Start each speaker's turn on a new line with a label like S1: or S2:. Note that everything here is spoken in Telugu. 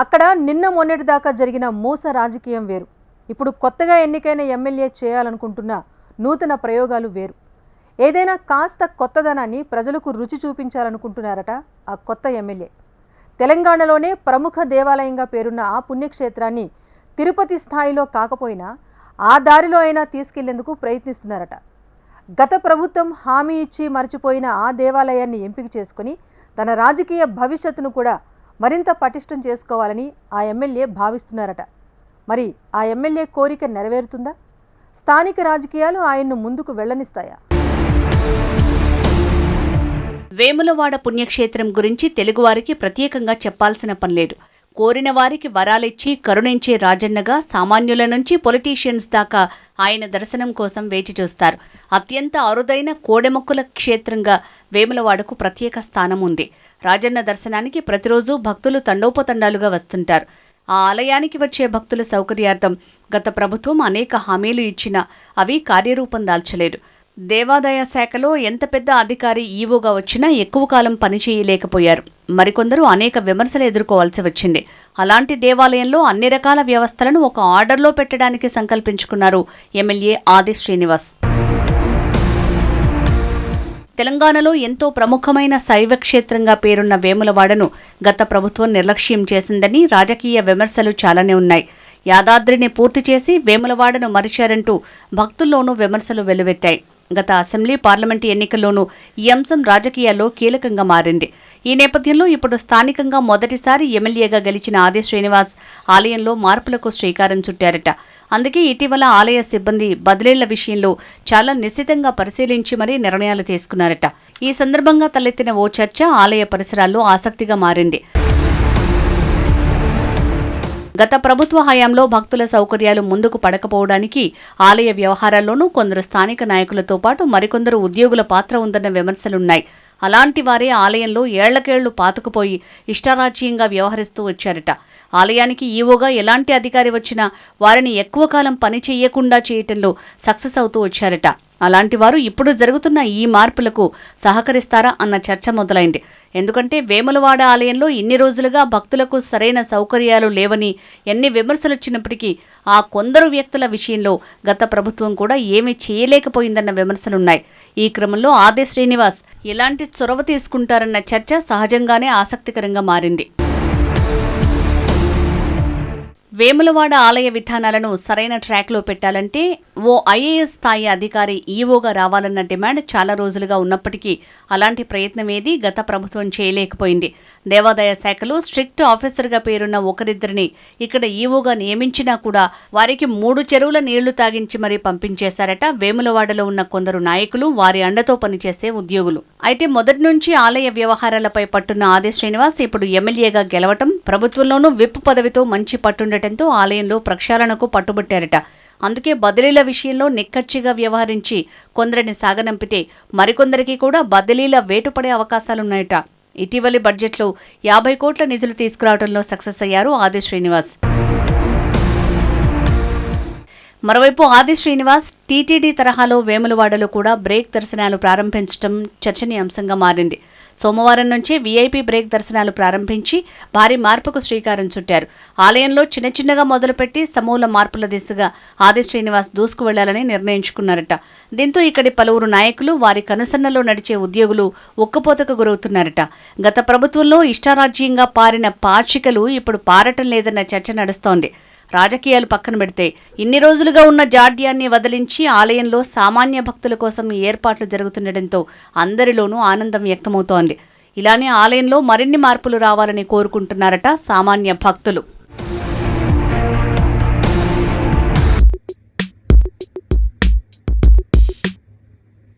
S1: అక్కడ నిన్న మొన్నటి దాకా జరిగిన మూస రాజకీయం వేరు. ఇప్పుడు కొత్తగా ఎన్నికైన ఎమ్మెల్యే చేయాలనుకుంటున్న నూతన ప్రయోగాలు వేరు. ఏదైనా కాస్త కొత్తదనాన్ని ప్రజలకు రుచి చూపించాలనుకుంటున్నారట ఆ కొత్త ఎమ్మెల్యే. తెలంగాణలోనే ప్రముఖ దేవాలయంగా పేరున్న ఆ పుణ్యక్షేత్రాన్ని తిరుపతి స్థాయిలో కాకపోయినా ఆ దారిలో అయినా తీసుకెళ్ళేందుకు ప్రయత్నిస్తున్నారట. గత ప్రభుత్వం హామీ ఇచ్చి మర్చిపోయిన ఆ దేవాలయాన్ని ఎంపిక చేసుకుని తన రాజకీయ భవిష్యత్తును కూడా మరింత పటిష్టం చేసుకోవాలని ఆ ఎమ్మెల్యే భావిస్తున్నారట. మరి ఆ ఎమ్మెల్యే కోరిక నెరవేరుతుందా? స్థానిక రాజకీయాలు ఆయన్ను ముందుకు వెళ్ళనిస్తాయా
S2: వేములవాడ పుణ్యక్షేత్రం గురించి తెలుగువారికి ప్రత్యేకంగా చెప్పాల్సిన పనిలేదు కోరిన వారికి వరాలిచ్చి కరుణించే రాజన్నగా సామాన్యుల నుంచి పొలిటీషియన్స్ దాకా ఆయన దర్శనం కోసం వేచి చూస్తారు. అత్యంత అరుదైన కోడెమొక్కుల క్షేత్రంగా వేములవాడకు ప్రత్యేక స్థానం ఉంది. రాజన్న దర్శనానికి ప్రతిరోజు భక్తులు తండోపతండాలుగా వస్తుంటారు. ఆ ఆలయానికి వచ్చే భక్తుల సౌకర్యార్థం గత ప్రభుత్వం అనేక హామీలు ఇచ్చినా అవి కార్యరూపం దాల్చలేదు. దేవాదాయ శాఖలో ఎంత పెద్ద అధికారి ఈవోగా వచ్చినా ఎక్కువ కాలం పనిచేయలేకపోయారు మరికొందరు అనేక విమర్శలు ఎదుర్కోవాల్సి వచ్చింది. అలాంటి దేవాలయంలో అన్ని రకాల వ్యవస్థలను ఒక ఆర్డర్లో పెట్టడానికి సంకల్పించుకున్నారు ఎమ్మెల్యే ఆది శ్రీనివాస్. తెలంగాణలో ఎంతో ప్రముఖమైన శైవ క్షేత్రంగా పేరున్న వేములవాడను గత ప్రభుత్వం నిర్లక్ష్యం చేసిందని రాజకీయ విమర్శలు చాలానే ఉన్నాయి. యాదాద్రిని పూర్తి చేసి వేములవాడను మరిచారంటూ భక్తుల్లోనూ విమర్శలు వెల్లువెత్తాయి గత అసెంబ్లీ పార్లమెంటు ఎన్నికల్లోనూ ఈ అంశం రాజకీయాల్లో కీలకంగా మారింది. ఈ నేపథ్యంలో ఇప్పుడు స్థానికంగా మొదటిసారి ఎమ్మెల్యేగా గెలిచిన ఆదే శ్రీనివాస్ ఆలయంలో మార్పులకు శ్రీకారం చుట్టారట. అందుకే ఇటీవల ఆలయ సిబ్బంది బదిలీళ్ళ విషయంలో చాలా నిశ్చితంగా పరిశీలించి మరీ నిర్ణయాలు తీసుకున్నారట. ఈ సందర్భంగా తలెత్తిన ఓ చర్చ ఆలయ పరిసరాల్లో ఆసక్తిగా మారింది. గత ప్రభుత్వ హయాంలో భక్తుల సౌకర్యాలు ముందుకు పడకపోవడానికి ఆలయ వ్యవహారాల్లోనూ కొందరు స్థానిక నాయకులతో పాటు మరికొందరు ఉద్యోగుల పాత్ర ఉందన్న విమర్శలున్నాయి. అలాంటి వారే ఆలయంలో ఏళ్ళకేళ్ళు పాతుకుపోయి ఇష్టారాజ్యంగా వ్యవహరిస్తూ వచ్చారట. ఆలయానికి ఈవోగా ఎలాంటి అధికారి వచ్చినా వారిని ఎక్కువ కాలం పని చేయకుండా చేయటంలో సక్సెస్ అవుతూ వచ్చారట. అలాంటి వారు ఇప్పుడు జరుగుతున్న ఈ మార్పులకు సహకరిస్తారా అన్న చర్చ మొదలైంది. ఎందుకంటే వేములవాడ ఆలయంలో ఇన్ని రోజులుగా భక్తులకు సరైన సౌకర్యాలు లేవని ఎన్ని విమర్శలు వచ్చినప్పటికీ ఆ కొందరు వ్యక్తుల విషయంలో గత ప్రభుత్వం కూడా ఏమీ చేయలేకపోయిందన్న విమర్శలున్నాయి. ఈ క్రమంలో ఆదే శ్రీనివాస్ ఎలాంటి చొరవ తీసుకుంటారన్న చర్చ సహజంగానే ఆసక్తికరంగా మారింది. వేములవాడ ఆలయ విధానాలను సరైన ట్రాక్లో పెట్టాలంటే ఓ ఐఏఎస్ స్థాయి అధికారి ఈవోగా రావాలన్న డిమాండ్ చాలా రోజులుగా ఉన్నప్పటికీ అలాంటి ప్రయత్నం ఏది గత ప్రభుత్వం చేయలేకపోయింది. దేవాదాయ శాఖలో స్ట్రిక్ట్ ఆఫీసర్గా పేరున్న ఒకరిద్దరిని ఇక్కడ ఈవోగా నియమించినా కూడా వారికి మూడు చెరువుల నీళ్ళు తాగించి మరీ పంపించేశారట. వేములవాడలో ఉన్న కొందరు నాయకులు వారి అండతో పనిచేసే ఉద్యోగులు. అయితే మొదటి నుంచి ఆలయ వ్యవహారాలపై పట్టున్న ఆది శ్రీనివాస్ ఇప్పుడు ఎమ్మెల్యేగా గెలవటం ప్రభుత్వంలోనూ విప్ పదవితో మంచి పట్టుండటంతో ఆలయంలో ప్రక్షాళనకు పట్టుబట్టారట. అందుకే బదిలీల విషయంలో నిక్కచ్చిగా వ్యవహరించి కొందరిని సాగనంపితే మరికొందరికి కూడా బదిలీల వేటుపడే అవకాశాలున్నాయట. ఇటీవలి బడ్జెట్లో యాభై కోట్ల నిధులు తీసుకురావడంలో సక్సెస్ అయ్యారు ఆది శ్రీనివాస్. మరోవైపు ఆది శ్రీనివాస్ టీటీడీ తరహాలో వేములవాడలో కూడా బ్రేక్ దర్శనాలు ప్రారంభించడం చర్చనీయాంశంగా మారింది. సోమవారం నుంచి వీఐపీ బ్రేక్ దర్శనాలు ప్రారంభించి భారీ మార్పుకు శ్రీకారం చుట్టారు. ఆలయంలో చిన్న చిన్నగా మొదలుపెట్టి సమూల మార్పుల దిశగా ఆది శ్రీనివాస్ దూసుకు వెళ్ళాలని నిర్ణయించుకున్నారట. దీంతో ఇక్కడి పలువురు నాయకులు వారి కనుసన్నలో నడిచే ఉద్యోగులు ఉక్కపోతకు గురవుతున్నారట. గత ప్రభుత్వంలో ఇష్టారాజ్యంగా పారిన పాచికలు ఇప్పుడు పారటం లేదన్న చర్చ నడుస్తోంది. రాజకీయాలు పక్కన పెడితే. ఇన్ని రోజులుగా ఉన్న జాడ్యాన్ని వదిలించి ఆలయంలో సామాన్య భక్తుల కోసం ఏర్పాట్లు జరుగుతుండటంతో అందరిలోనూ ఆనందం వ్యక్తమవుతోంది. ఇలానే ఆలయంలో మరిన్ని మార్పులు రావాలని కోరుకుంటున్నారట సామాన్య భక్తులు.